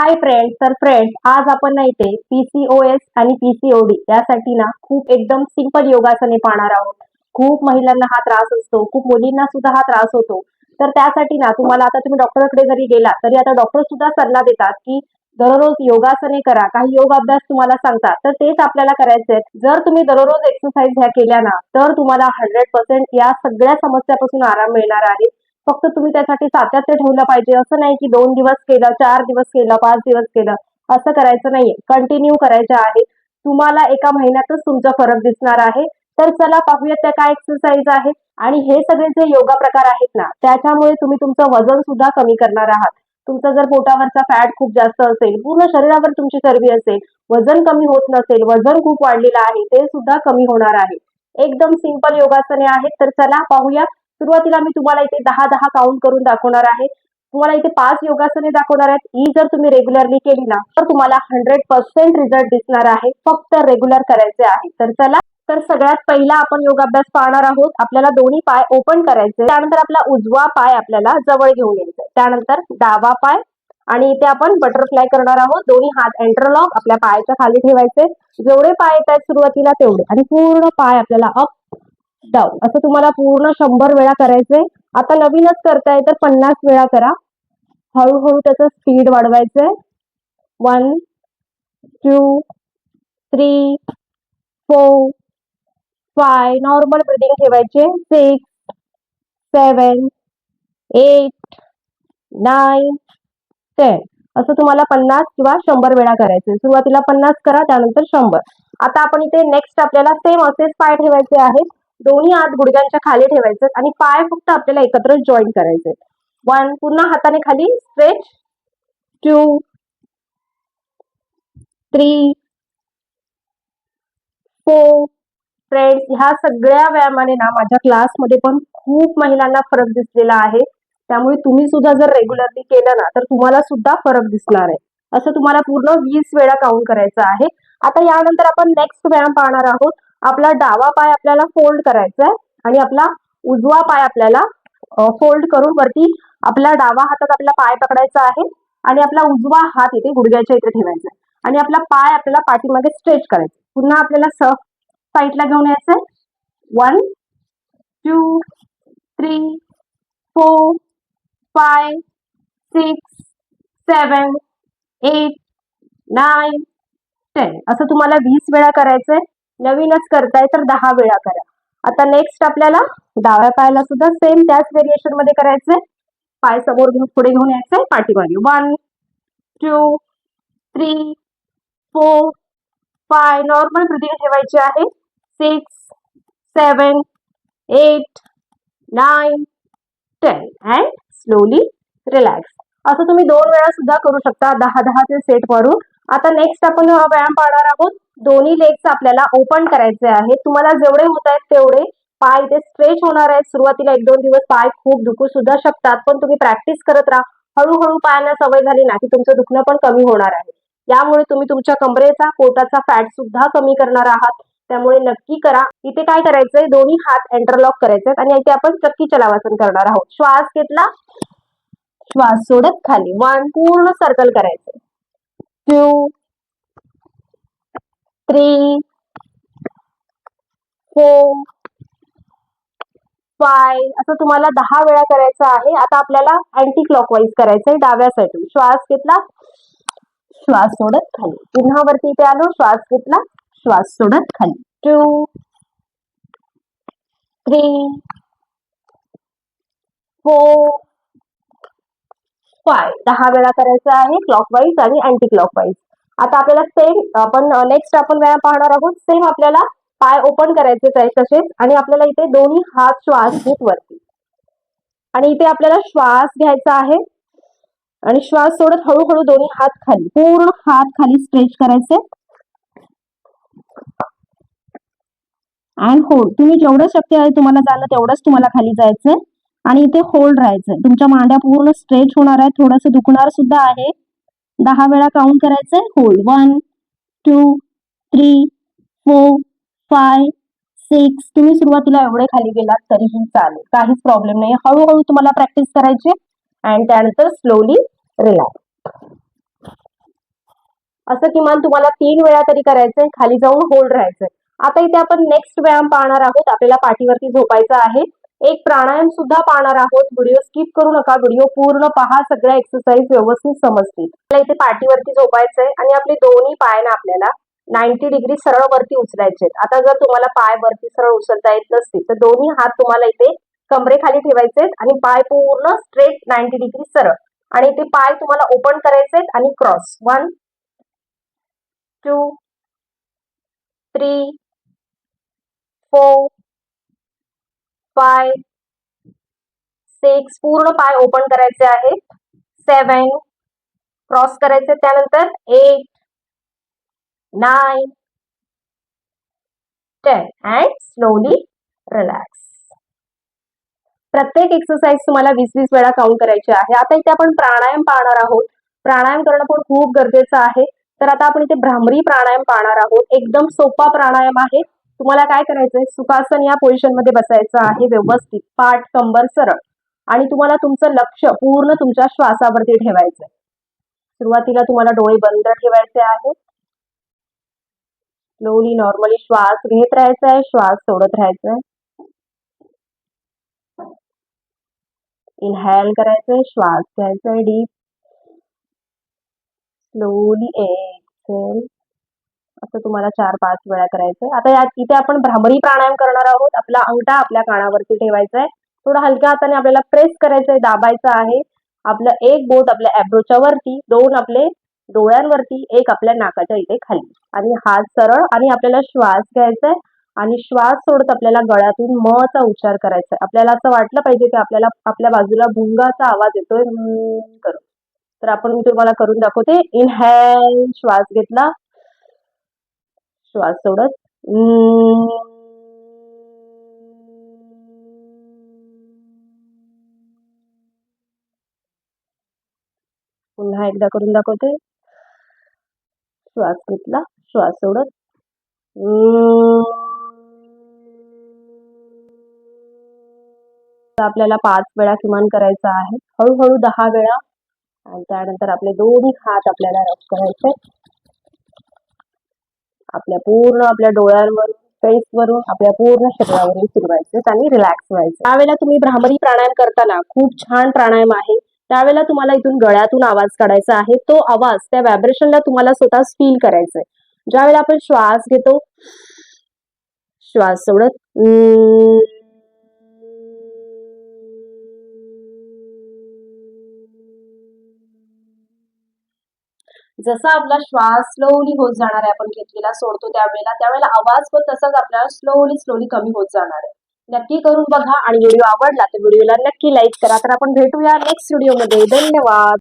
Hi friends तर friends आज आपण ना इथे पीसीओएस आणि पीसीओडी यासाठी ना खूप एकदम सिंपल योगासने पाहणार आहोत. खूप महिलांना हा त्रास असतो खूप मुलींना सुद्धा हा त्रास होतो. तर त्यासाठी ना तुम्हाला आता तुम्ही डॉक्टरकडे जरी गेला तरी आता डॉक्टर सुद्धा सल्ला देतात की दररोज योगासने करा काही योग अभ्यास तुम्हाला सांगतात. तर तेच आपल्याला करायचे आहेत जर तुम्ही दररोज एक्सरसाइज ह्या केल्या ना तर तुम्हाला हंड्रेड पर्सेंट या सगळ्या समस्यापासून आराम मिळणार आहे. फक्त तुम्ही त्यासाठी सातत्य ठेवलं पाहिजे. असं नाही की दोन दिवस केलं चार दिवस केलं पाच दिवस केलं. असं करायचं नाहीये. कंटिन्यू करायचं आहे. तुम्हाला एका महिन्यातच तुमचा फरक दिसणार आहे. तर चला पाहूयात त्या काय एक्सरसाइज आहे. आणि हे सगळे जे योगा प्रकार आहेत ना त्याच्यामुळे तुम्ही तुमचं वजन सुद्धा कमी करणार आहात. तुमचा जर पोटावरचा फॅट खूप जास्त असेल पूर्ण शरीरावर तुमची चरबी असेल वजन कमी होत नसेल वजन खूप वाढलेलं आहे ते सुद्धा कमी होणार आहे. एकदम सिंपल योगासने आहेत. तर चला पाहूया सुरुवातीला मी तुम्हाला इथे दहा दहा काउंट करून दाखवणार आहे. तुम्हाला इथे पाच योगासने दाखवणार आहेत. ही जर तुम्ही रेग्युलरली केली ना तर तुम्हाला हंड्रेड पर्सेंट रिझल्ट दिसणार आहे. फक्त रेग्युलर करायचे आहे. तर चला तर सगळ्यात पहिला आपण योगाभ्यास पाहणार आहोत. आपल्याला दोन्ही पाय ओपन करायचे. त्यानंतर आपला उजवा पाय आपल्याला जवळ घेऊन यायचा त्यानंतर डावा पाय आणि इथे आपण बटरफ्लाय करणार आहोत. दोन्ही हात एंटरलॉक आपल्या पायाच्या खाली ठेवायचे. जेवढे पाय येत आहेत सुरुवातीला तेवढे. आणि पूर्ण पाय आपल्याला अप डाऊन असं तुम्हाला पूर्ण शंभर वेळा करायचंय. आता नवीनच करताय तर पन्नास वेळा करा. हळूहळू त्याचं speed वाढवायचंय. One two three four five normal breathing ठेवायचे. Six seven eight nine ten असं तुम्हाला पन्नास किंवा शंभर वेळा करायचे सुरुवातीला पन्नास करा त्यानंतर शंभर. आता आपण इथे नेक्स्ट आपल्याला सेम असेच पाय ठेवायचे आहेत. दोन्ही हात गुडघ्यांच्या खाली ठेवायचे आणि पाय फक्त आपल्याला एकत्र जॉईन करायचे. वन पुन्हा हाताने खाली stretch two three four friends ह्या सगळ्या व्यायामाने ना माझ्या क्लासमध्ये पण खूप महिलांना फरक दिसलेला आहे. त्यामुळे तुम्ही सुद्धा जर रेग्युलरली केलं ना तर तुम्हाला सुद्धा फरक दिसणार आहे. असं तुम्हाला पूर्ण वीस वेळा काउंट करायचं आहे. आता यानंतर आपण नेक्स्ट व्यायाम पाहणार आहोत. आपला डावा पाय आपल्याला फोल्ड करायचा आहे आणि आपला उजवा पाय आपल्याला फोल्ड करून वरती आपला डावा हातात आपला पाय पकडायचा आहे आणि आपला उजवा हात इथे गुडघ्याच्या इथे ठेवायचा आहे. आणि आपला पाय आपल्याला पाठीमागे स्ट्रेच करायचा पुन्हा आपल्याला सफ साईडला घेऊन यायचंय. One two three four five six seven eight nine ten असं तुम्हाला वीस वेळा करायचंय. नवीनच करताय तर दहा वेळा करा. आता नेक्स्ट आपल्याला डाव्या पायाला सुद्धा सेम त्याच व्हेरिएशनमध्ये करायचंय. पाय समोर घेऊन पुढे घेऊन यायचंय. पाठीमागे. One two three four five normal breathing ठेवायची आहे. Six seven eight nine ten and slowly relax असं तुम्ही दोन वेळा सुद्धा करू शकता. दहा दहाचे सेट वरून. आता नेक्स्ट आपण व्यायाम पाहणार आहोत. दोन्ही लेग्स आपल्याला ओपन करायचे आहेत. तुम्हाला जेवढे होत आहेत तेवढे पाय इथे स्ट्रेच होणार आहेत. सुरुवातीला एक दोन दिवस पाय खूप दुखू सुद्धा शकतात पण तुम्ही प्रॅक्टिस करत राहा. हळूहळू पायांना सवय झाली ना की तुमचं दुखणं पण कमी होणार आहे. यामुळे तुम्ही तुमच्या कमरेचा पोटाचा फॅट सुद्धा कमी करणार आहात. त्यामुळे नक्की करा. इथे काय करायचंय? दोन्ही हात एंटरलॉक करायचे आणि इथे आपण चक्की चलावासन करणार आहोत. श्वास घेतला. श्वास सोडत खाली. वन पूर्ण सर्कल करायचं टू थ्री four, फाय असं तुम्हाला दहा वेळा करायचं आहे. आता आपल्याला अँटी क्लॉकवाईज करायचंय डाव्या साईडून श्वास घेतला श्वास सोडत खाली. पुन्हा वरती इथे आलो श्वास घेतला श्वास सोडत खाली. टू थ्री फोर फाय दहा वेळा करायचं आहे क्लॉकवाईज आणि अँटी क्लॉकवाईज आता आपल्याला सेम आपण नेक्स्ट आपण व्यायाम पाहणार आहोत. सेम आपल्याला पाय ओपन करायचेच आहे तसेच आणि आपल्याला इथे दोन्ही हात श्वास घेत वरती. आणि इथे आपल्याला श्वास घ्यायचा आहे. आणि श्वास सोडत हळूहळू दोन्ही हात खाली पूर्ण हात खाली स्ट्रेच करायचे. अँड होल्ड तुम्ही जेवढं शक्य आहे तुम्हाला जाणं तेवढंच तुम्हाला खाली जायचंय. आणि इथे होल्ड राहायचंय. तुमच्या मांड्या पूर्ण स्ट्रेच होणार आहे थोडस दुखणार सुद्धा आहे. दहा वेळा काउंट करायचंय? Hold one two three four five six तुम्ही सुरुवातीला एवढे खाली गेलात तरीही चालेल. काहीच प्रॉब्लेम नाही हळूहळू तुम्हाला प्रॅक्टिस करायची अँड त्यानंतर स्लोली रिलॅक्स असं किमान तुम्हाला तीन वेळा तरी करायचंय. खाली जाऊन होल्ड राहायचंय. आता इथे आपण नेक्स्ट व्यायाम पाहणार आहोत. आपल्याला पाठीवरती झोपायचं आहे. एक प्राणायाम सुद्धा पाहणार आहोत. व्हिडिओ स्किप करू नका. व्हिडिओ पूर्ण पहा. सगळ्या एक्सरसाइज व्यवस्थित समजतील. आपल्याला इथे पाठीवरती झोपायचंय आणि आपले दोन्ही पाय ना आपल्याला नाईन्टी डिग्री सरळ वरती उचलायचे आता जर तुम्हाला पाय वरती सरळ उचलता येत नसतील तर दोन्ही हात तुम्हाला इथे कमरेखाली ठेवायचे आणि पाय पूर्ण स्ट्रेट नाईन्टी डिग्री सरळ. आणि ते पाय तुम्हाला ओपन करायचे आणि cross one two three four five six पूर्ण पाय ओपन करायचे आहेत. सेवन क्रॉस करायचे. त्यानंतर eight nine ten and slowly relax प्रत्येक एक्सरसाइज तुम्हाला वीस वीस वेळा काउंट करायची आहे. आता इथे आपण प्राणायाम पाहणार आहोत. प्राणायाम करणं पण खूप गरजेचं आहे. तर आता आपण इथे भ्रामरी प्राणायाम पाहणार आहोत. एकदम सोपा प्राणायाम आहे. तुम्हाला काय करायचंय? सुखासन या पोझिशनमध्ये बसायचं आहे व्यवस्थित. पाठ कंबर सरळ. आणि तुम्हाला तुमचं लक्ष पूर्ण तुमच्या श्वासावरती ठेवायचंय. सुरुवातीला तुम्हाला डोळे बंद ठेवायचे आहेत. स्लोली नॉर्मली श्वास घेत राहायचा आहे श्वास सोडत राहायचा आहे इनहेल करायचंय श्वास घ्यायचा आहे डीप स्लोली एक्सेल असं तुम्हाला चार पाच वेळा करायचंय. आता या इथे आपण भ्रामरी प्राणायाम करणार आहोत. आपला अंगठा आपल्या कानावरती ठेवायचा आहे थोडा हलक्या हाताने आपल्याला प्रेस करायचंय दाबायचं आहे. आपलं एक बोट आपल्या ऍब्रोच्या वरती दोन आपले डोळ्यांवरती एक आपल्या नाकाच्या इथे खाली. आणि हात सरळ आणि आपल्याला श्वास घ्यायचा आहे आणि श्वास सोडत आपल्याला गळ्यातून म चा उच्चार करायचा आहे आपल्याला असं वाटलं पाहिजे की आपल्याला आपल्या बाजूला भुंगाचा आवाज येतोय करून तर आपण मी तुम्हाला करून दाखवते. इनहेल श्वास घेतला. श्वास सोडत. पुन्हा एकदा करून दाखवते. श्वास घेतला. श्वास सोडत. तर आपल्याला पाच वेळा किमान करायचा आहे. हळूहळू दहा वेळा. आणि त्यानंतर आपले दोन्ही हात आपल्याला रफ करायचे. आपल्या पूर्ण आपल्या डोळ्यांवर फेस वरून आपल्या पूर्ण शरीरावरून फिरवायचे आणि रिलॅक्स व्हायचं. त्यावेळेला तुम्ही भ्रामरी प्राणायाम करताना खूप छान प्राणायाम आहे. त्यावेळेला तुम्हाला इथून गळ्यातून आवाज काढायचा आहे. तो आवाज त्या व्हायब्रेशनला तुम्हाला स्वतः फील करायचंय. ज्यावेळेला आपण श्वास घेतो श्वास सोडत जसा आपला श्वास स्लोली होत जाणार आहे आपण घेतलेला सोडतो त्यावेळेला त्यावेळेला आवाज पण तसाच आपल्याला स्लोली स्लोली कमी होत जाणार आहे. नक्की करून बघा आणि व्हिडिओ आवडला तर व्हिडिओला नक्की लाईक करा. तर आपण भेटूया नेक्स्ट व्हिडिओमध्ये धन्यवाद.